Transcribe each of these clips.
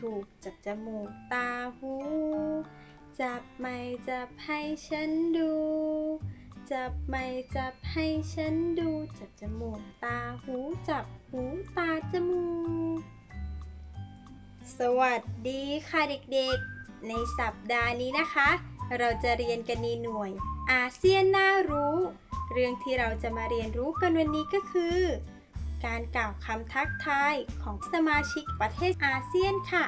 ถูก จับจมูกตาหู จับไม่จับให้ฉันดู จับไม่จับให้ฉันดู จับจมูกตาหู จับหูตาจมูก สวัสดีค่ะเด็กๆ ในสัปดาห์นี้นะคะ เราจะเรียนกันในหน่วย อาเซียนน่ารู้ เรื่องที่เราจะมาเรียนรู้กันวันนี้ก็คือ การกล่าวคำทักทายของสมาชิกประเทศอาเซียนค่ะ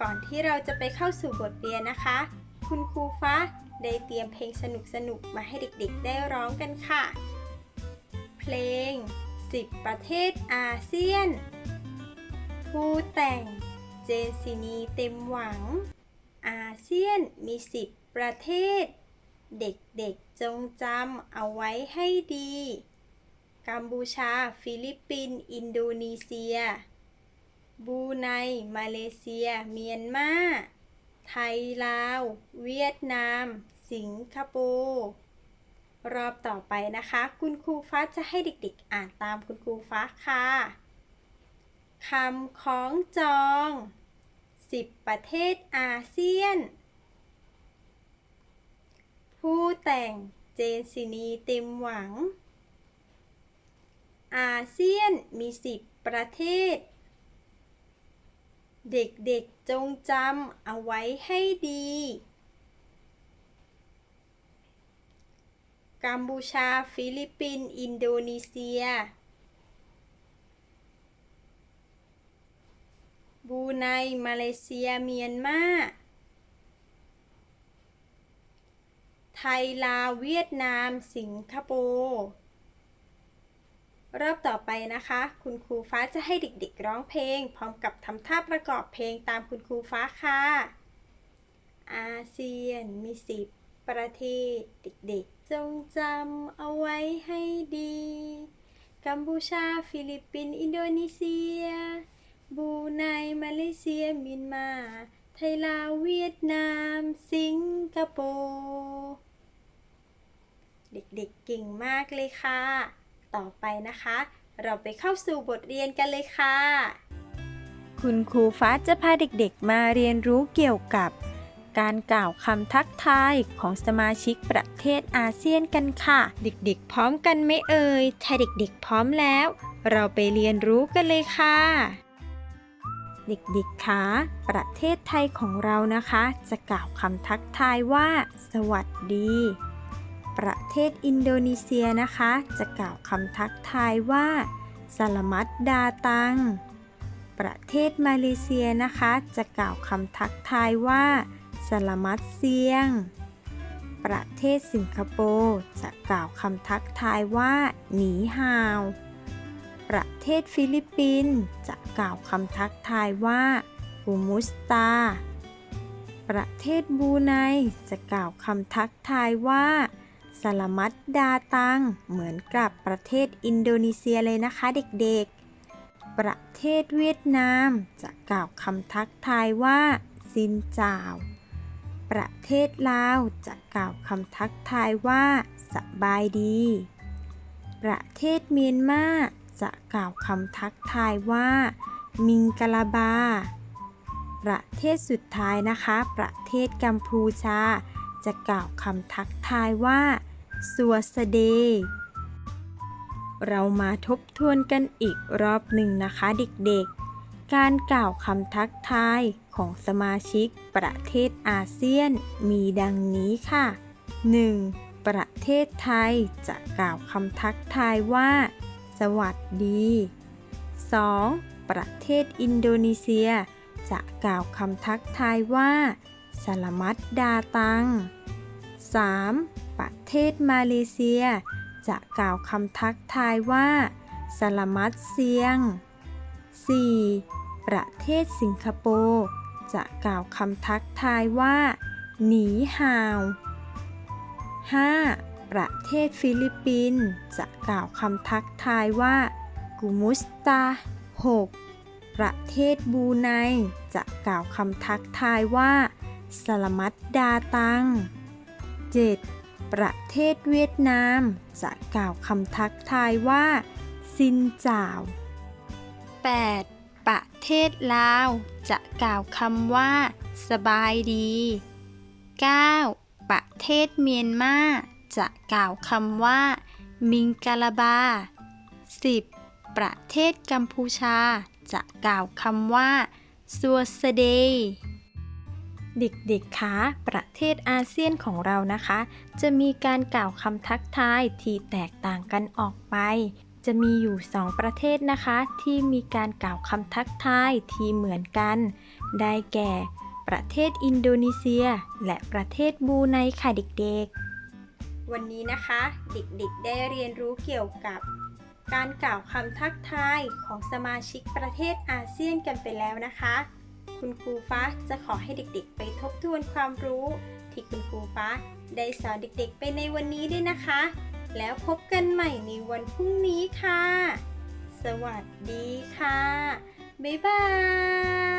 ก่อนที่เราจะไปเข้าสู่บทเรียนนะคะ คุณครูฟ้าได้เตรียมเพลงสนุกๆมาให้เด็กๆ ได้ร้องกันค่ะ เพลง 10 ประเทศอาเซียน ผู้แต่ง เจนซินีเต็มหวัง อาเซียนมี 10 ประเทศ เด็กๆจงจำเอาไว้ให้ดี กัมพูชา ฟิลิปปินส์อินโดนีเซียบูไน มาเลเซีย เมียนมา ไทย ลาว เวียดนาม สิงคโปร์ รอบต่อไปนะคะ คุณครูฟ้าจะให้เด็กๆ อ่านตามคุณครูฟ้าค่ะ คำของจอง 10 ประเทศอาเซียน ผู้แต่งเจนซินีเต็มหวัง อาเซียนมี 10 ประเทศ เด็กๆจงจำเอาไว้ให้ดี กัมพูชา ฟิลิปปินส์อินโดนีเซียบูไน มาเลเซีย เมียนมา ไทย ลาว เวียดนาม สิงคโปร์ รอบต่อไปนะคะ คุณครูฟ้าจะให้เด็กๆร้องเพลง พร้อมกับทำท่าประกอบเพลงตามคุณครูฟ้าค่ะ อาเซียนมีสิบประเทศ เด็กๆ จงจำเอาไว้ให้ดี กัมพูชา ฟิลิปปินส์อินโดนีเซียบูไนมาเลเซียมียนมา ไทยลาวเวียดนาม สิงคโปร์ เด็กๆเก่งมากเลยค่ะ ต่อไปนะคะ เราไปเข้าสู่บทเรียนกันเลยค่ะ คุณครูฟ้าจะพาเด็กๆ มาเรียนรู้เกี่ยวกับ การกล่าวคำทักทายของสมาชิกประเทศอาเซียนกันค่ะ เด็กๆ พร้อมกันไหมเอ่ยถ้าเด็กๆ พร้อมแล้ว เราไปเรียนรู้กันเลยค่ะ เด็กๆคะประเทศไทยของเรานะคะ จะกล่าวคำทักทายว่า สวัสดี ประเทศอินโดนีเซียนะคะ จะกล่าวคำทักทายว่าสลามัดดาตัง ประเทศมาเลเซียนะคะ จะกล่าวคำทักทายว่าสลามัดเซียง ประเทศสิงคโปร์จะกล่าวคำทักทายว่าหนีฮาว ประเทศฟิลิปปินส์จะกล่าวคำทักทายว่าอูมุสตา ประเทศบูไนจะกล่าวคำทักทายว่า สลมัดดาตัง เหมือนกับประเทศอินโดนีเซียเลยนะคะเด็กๆ ประเทศเวียดนาม จะกล่าวคำทักทายว่าซินจาว ประเทศลาวจะกล่าวคำทักทายว่าสบายดี ประเทศเมียนมาจะกล่าวคำทักทายว่า มิงกะลาบา ประเทศสุดท้ายนะคะ ประเทศกัมพูชา จะกล่าวคำทักทายว่า สวสเด เรามาทบทวนกันอีกรอบหนึ่งนะคะเด็กๆ การกล่าวคำทักทายของสมาชิกประเทศอาเซียนมีดังนี้ค่ะ 1. ประเทศไทยจะกล่าวคำทักทายว่า สวัสดี 2. ประเทศอินโดนีเซีย จะกล่าวคำทักทายว่าสลามัดดาตัง 3. ประเทศมาเลเซีย จะกล่าวคำทักทายว่าสลามัดเซียง 4. ประเทศสิงคโปร์จะกล่าวคำทักทายว่า หนีห่าว 5. ประเทศฟิลิปปินส์จะกล่าวคำทักทายว่า กุมุสตา 6. ประเทศบูไนจะกล่าวคำทักทายว่าสลามัดดาตัง 7. ประเทศเวียดนาม จะกล่าวคำทักทายว่า ซินจ่าว 8. ปประเทศลาว จะกล่าวคำว่า สบายดี 9. ประเทศเมียนมา จะกล่าวคำว่า มิงกาลาบา 10. ประเทศกัมพูชา จะกล่าวคำว่าซัวสเดย์ เด็กๆคะประเทศอาเซียนของเรานะคะ จะมีการกล่าวคำทักทายที่แตกต่างกันออกไป จะมีอยู่ 2 ประเทศนะคะ ที่มีการกล่าวคำทักทายที่เหมือนกัน ได้แก่ ประเทศอินโดนีเซีย และประเทศบูไนค่ะเด็กๆ วันนี้นะคะ เด็กๆได้เรียนรู้เกี่ยวกับการกล่าวคำทักทายของสมาชิกประเทศอาเซียนกันไปแล้วนะคะ คุณครูฟ้าจะขอให้เด็กๆ ไปทบทวนความรู้ ที่คุณครูฟ้าได้สอนเด็กๆ ไปในวันนี้ด้วยนะคะ แล้วพบกันใหม่ในวันพรุ่งนี้ค่ะ สวัสดีค่ะ บ๊ายบาย